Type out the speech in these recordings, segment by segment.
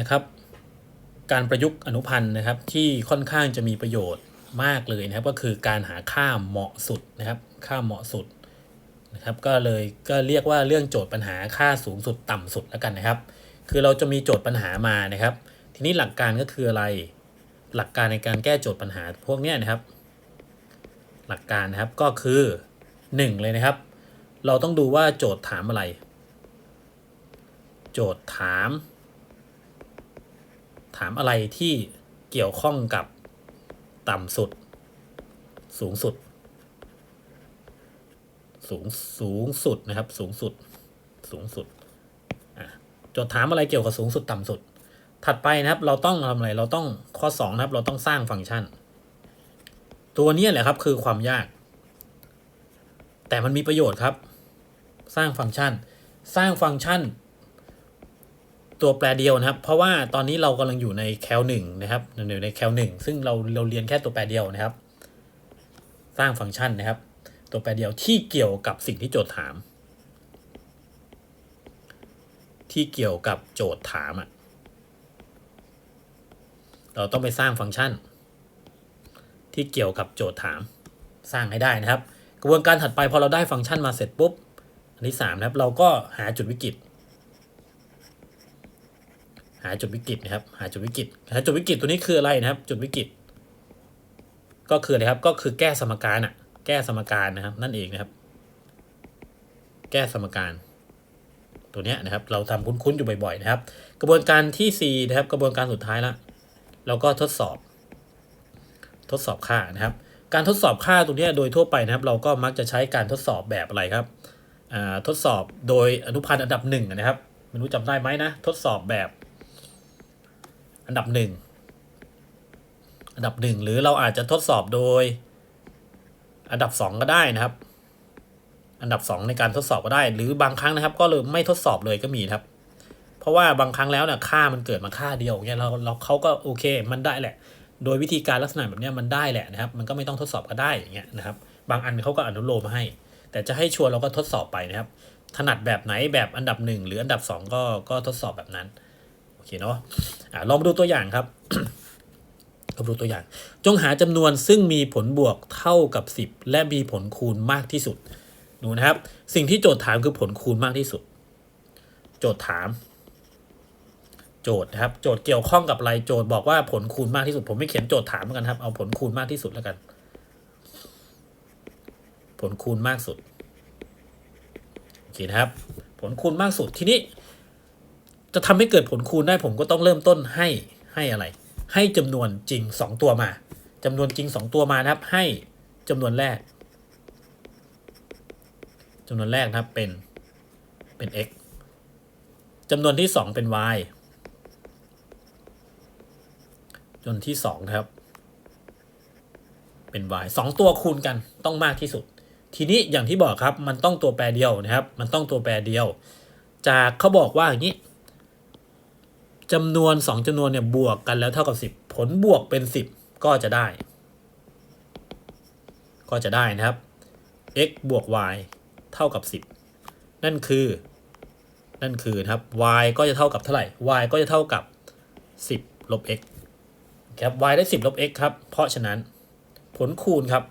นะครับ การประยุกต์อนุพันธ์นะครับ ที่ค่อนข้างจะมีประโยชน์มากเลยนะครับ ก็คือการหาค่าเหมาะสุดนะครับ ค่าเหมาะสุดนะครับ ก็เลยก็เรียกว่าเรื่องโจทย์ปัญหาค่าสูงสุดต่ำสุดแล้วกันนะครับ คือเราจะมีโจทย์ปัญหามานะครับ ทีนี้หลักการก็คืออะไร หลักการในการแก้โจทย์ปัญหาพวกนี้นะครับ หลักการนะครับก็คือ 1 เลยนะครับ เราต้องดูว่าโจทย์ถามอะไร โจทย์ถามามอะไรที่เกี่ยวข้องกับต่ำสุด สูงสุด สูงสูงสุดนะครับ สูงสุด สูงสุดจทย์ถามอะไรเกี่ยวกับสูงสุดต่ำสุด ถัดไปนะครับ เราต้องทำอะไร เราต้องข้อ2นะครับ เราต้องสร้างฟังก์ชัน ตัวนี้แหละครับคือความยาก แต่มันมีประโยชน์ครับ สร้างฟังก์ชัน สร้างฟังก์ชัน ตัวแปรเดียวนะครับ เพราะว่าตอนนี้เรากำลังอยู่ในแคลหนึ่งนะครับอยู่ในแคลหนึ่งซึ่งเราเราเรียนแค่ตัวแปรเดียวนะครับ สร้างฟังก์ชันนะครับ ตัวแปรเดียวที่เกี่ยวกับสิ่งที่โจทย์ถาม ที่เกี่ยวกับโจทย์ถามอะเราต้องไปสร้างฟังก์ชัน ที่เกี่ยวกับโจทย์ถาม สร้างให้ได้นะครับ กระบวนการถัดไปพอเราได้ฟังก์ชันมาเสร็จปุ๊บ อันที่3นะครับเราก็หาจุดวิกฤต หาจุดวิกฤตนะครับ หาจุดวิกฤตหาจุดวิกฤตตัวนี้คืออะไรนะครับ จุดวิกฤต ก็คืออะไรครับ ก็คือแก้สมการอะ แก้สมการนะครับ นั่นเองนะครับ แก้สมการ ตัวเนี้ยนะครับ เราทำคุ้นๆอยู่บ่อยๆนะครับ กระบวนการที่ 4 นะครับ กระบวนการสุดท้ายละเราก็ทดสอบ ทดสอบค่านะครับ การทดสอบค่าตรงนี้โดยทั่วไปนะครับ เราก็มักจะใช้การทดสอบแบบอะไรครับทดสอบโดยอนุพันธ์อันดับหนึ่งนะครับไม่รู้จำได้ไหมนะ ทดสอบแบบ อันดับหนึ่งอันดับหนึ่งหรือเราอาจจะทดสอบโดย อันดับสองก็ได้นะครับ อันดับสองในการทดสอบก็ได้ หรือบางครั้งนะครับ ก็เลยไม่ทดสอบเลยก็มีครับ เพราะว่าบางครั้งแล้วเนี่ยค่ามันเกิดมาค่าเดียวเนี่ยเราเราเขาก็โอเค มันได้แหละ โดยวิธีการลักษณะแบบนี้มันได้แหละนะครับ มันก็ไม่ต้องทดสอบก็ได้อย่างเงี้ยนะครับ บางอันเขาก็อนุโลมมาให้ แต่จะให้ชัวร์เราก็ทดสอบไปนะครับ ถนัดแบบไหนแบบอันดับหนึ่งหรืออันดับสองก็ก็ทดสอบแบบนั้น อเคเนาะอ่าลองมาดูตัวอย่างครับลองดูตัวอย่าง จงหาจำนวนซึ่งมีผลบวกเท่ากับ 10 และมีผลคูณมากที่สุดดูนะครับ สิ่งที่โจทย์ถามคือผลคูณมากที่สุด โจทย์ถาม โจทย์นะครับ โจทย์เกี่ยวข้องกับอะไรโจทย์บอกว่าผลคูณมากที่สุด ผมไม่เขียนโจทย์ถามกันครับ เอาผลคูณมากที่สุดแล้วกัน ผลคูณมากสุดโอเคนะครับ ผลคูณมากสุดทีนี้ จะทำให้เกิดผลคูณได้ผมก็ต้องเริ่มต้นให้ให้อะไร ให้จำนวนจริง 2 ตัวมาจำนวนจริง 2 ตัวมานะครับ ให้จำนวนแรกจำนวนแรกนะครับเป็นเป็น x จำนวนที่ 2 เป็น y จนที่ 2 ครับ เป็น y 2 ตัวคูณกันต้องมากที่สุด ทีนี้อย่างที่บอกครับ มันต้องตัวแปรเดียวนะครับ มันต้องตัวแปรเดียว จากเขาบอกว่าอย่างนี้ จำนวน 2จำนวนเนี่ยบวกกันแล้วเท่ากับ 10 ผลบวกเป็น 10 ก็จะได้ ก็จะได้นะครับ x บวก y เท่ากับ 10 นั่นคือ นั่นคือนะครับ y ก็จะเท่ากับเท่าไหร่ y ก็จะเท่ากับ 10 ลบ x ครับ y ได้ 10 ลบ x ครับ เพราะฉะนั้นผลคูณครับ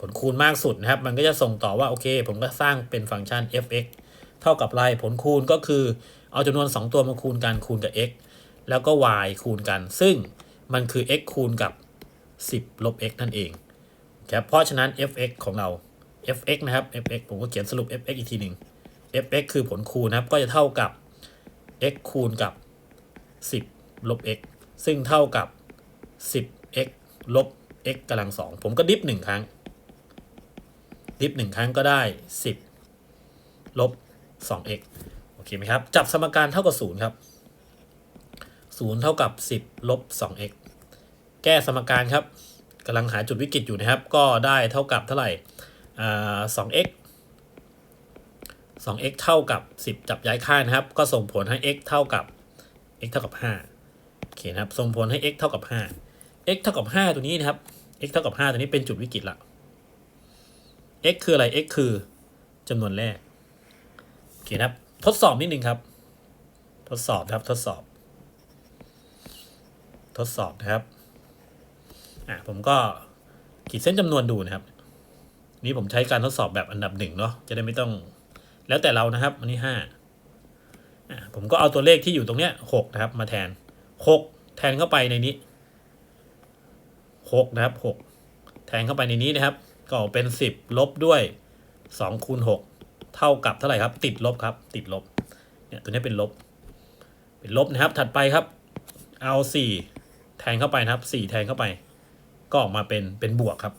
ผลคูณมากสุดนะครับ มันก็จะส่งต่อว่า โอเค ผมก็สร้างเป็นฟังก์ชัน f(x) เท่ากับไรผลคูณก็คือ เอาจำนวน 2 ตัวมาคูณกันคูณกับ x แล้วก็ y คูณกัน ซึ่งมันคือ x คูณกับ 10 ลบ x นั่นเองครับเพราะฉะนั้น f(x) ของเรา f(x) นะครับ f(x) ผมก็เขียนสรุป f(x) อีกทีหนึ่ง f(x) คือผลคูณนะครับ ก็จะเท่ากับ x คูณกับ 10 ลบ x ซึ่งเท่ากับ 10x ลบ x กำลังสอง ผมก็ดิฟหนึ่งครั้ง ดิฟหนึ่งครั้งก็ได้ 10 ลบ 2x อเคไหมครับ จับสมการเท่ากับ0ครับ0เท่ากับ10ลบ 2x แก้สมการครับกำลังหาจุดวิกฤตอยู่นะครับ ก็ได้เท่ากับเท่าไหร่อ่า 2x 2x เท่ากับ10จับย้ายค่านะครับ ก็ส่งผลให้ x เท่ากับ x เท่ากับ5โอเคนะครับ ส่งผลให้ x เท่ากับ5 x เท่ากับ5ตัวนี้นะครับ x เท่ากับ5ตัวนี้เป็นจุดวิกฤตละ x คืออะไร x คือจำนวนแรกโอเคนะครับ ทดสอบนิดนึงครับ ทดสอบนะครับทดสอบ ทดสอบนะครับอะผมก็ขีดเส้นจำนวนดูนะครับ นี่ผมใช้การทดสอบแบบอันดับหนึ่งเนาะจะได้ไม่ต้องแล้วแต่เรานะครับ อันนี้ห้าอะผมก็เอาตัวเลขที่อยู่ตรงเนี้ยหกนะครับ มาแทนหกแทนเข้าไปในนี้หกนะครับหกแทนเข้าไปในนี้นะครับ ก็เป็นสิบลบด้วยสองคูณหก เท่ากับเท่าไหร่ครับ ติดลบครับ ติดลบ เนี่ยตัวนี้เป็นลบ เป็นลบนะครับ ถัดไปครับ เอาสี่แทงเข้าไปนะครับสี่แทงเข้าไป ก็ออกมาเป็นเป็นบวกครับ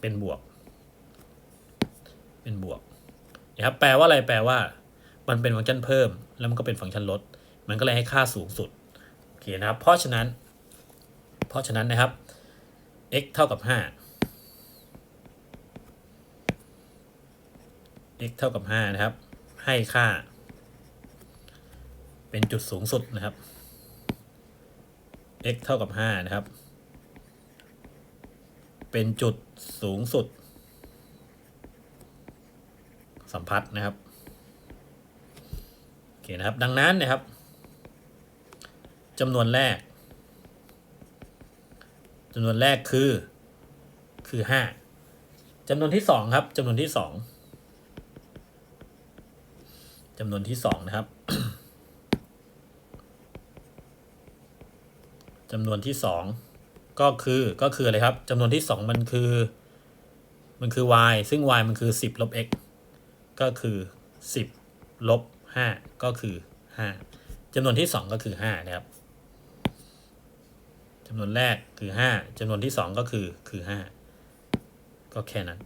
เป็นบวก เป็นบวกนะครับ แปลว่าอะไรแปลว่า มันเป็นฟังก์ชันเพิ่ม แล้วมันก็เป็นฟังก์ชันลด มันก็เลยให้ค่าสูงสุดโอเคนะครับ เพราะฉะนั้น เพราะฉะนั้นนะครับ x เท่ากับ5 x เท่ากับห้านะครับ ให้ค่า เป็นจุดสูงสุดนะครับ x เท่ากับห้านะครับ เป็นจุดสูงสุด สัมพัทธ์นะครับ โอเคนะครับ ดังนั้นนะครับจำนวนแรกจำนวนแรกคือ คือห้าจำนวนที่สองครับจำนวนที่สอง จำนวนที่สองนะครับจำนวนที่สองก็คือก็คืออะไรครับจำนวนที่สองมันคือ มันคือ y ซึ่ง y มันคือสิบลบ x ก็คือสิบลบห้าก็คือห้าจำนวนที่สองก็คือห้านะครับจำนวนแรกคือห้าจำนวนที่สองก็คือคือห้าก็แค่นั้น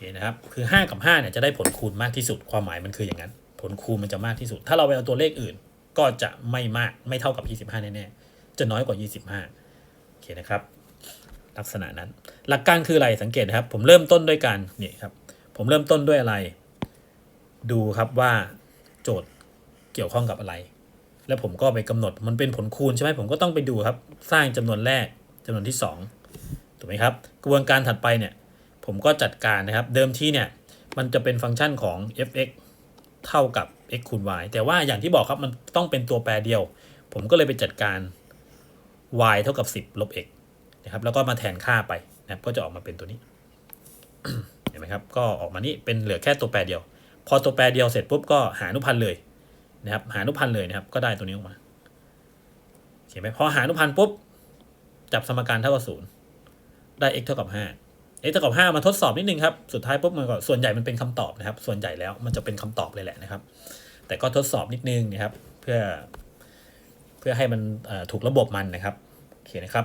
คนะครับ คือห้ากับห้าเนี่ยจะได้ผลคูณมากที่สุด ความหมายมันคืออย่างนั้น ผลคูณมันจะมากที่สุด ถ้าเราไปเอาตัวเลขอื่น ก็จะไม่มาก ไม่เท่ากับ 25 แน่ๆ จะน้อยกว่า 25 โอเคนะครับ ลักษณะนั้น หลักการคืออะไร สังเกตนะครับ ผมเริ่มต้นด้วยการนี่ครับ ผมเริ่มต้นด้วยอะไร ดูครับว่าโจทย์เกี่ยวข้องกับอะไร แล้วผมก็ไปกำหนด มันเป็นผลคูณใช่ไหมผมก็ต้องไปดูครับ สร้างจำนวนแรกจำนวนที่2ถูกไหมครับ กระบวนการถัดไปเนี่ย ผมก็จัดการนะครับ เดิมที่เนี่ยมันจะเป็นฟังก์ชันของ f(x) เท่ากับ x คูณ y แต่ว่าอย่างที่บอกครับมันต้องเป็นตัวแปรเดียว ผมก็เลยไปจัดการ y เท่ากับ 10 ลบ x นะครับแล้วก็มาแทนค่าไปนะครับก็จะออกมาเป็นตัวนี้เห็นไหมครับก็ออกมานี่เป็นเหลือแค่ตัวแปรเดียว พอตัวแปรเดียวเสร็จปุ๊บก็หาอนุพันธ์เลยนะครับหาอนุพันธ์เลยนะครับก็ได้ตัวนี้ออกมาเห็นไหมพอหาอนุพันธ์ปุ๊บจับสมการเท่ากับศูนย์ได้ x เท่ากับห้า x เท่ากับห้ามาทดสอบนิดนึงครับ สุดท้ายปุ๊บมันก็ส่วนใหญ่มันเป็นคำตอบนะครับ ส่วนใหญ่แล้วมันจะเป็นคำตอบเลยแหละนะครับ แต่ก็ทดสอบนิดนึงนะครับ เพื่อ เพื่อให้มันถูกระบบมันนะครับ โอเคนะครับ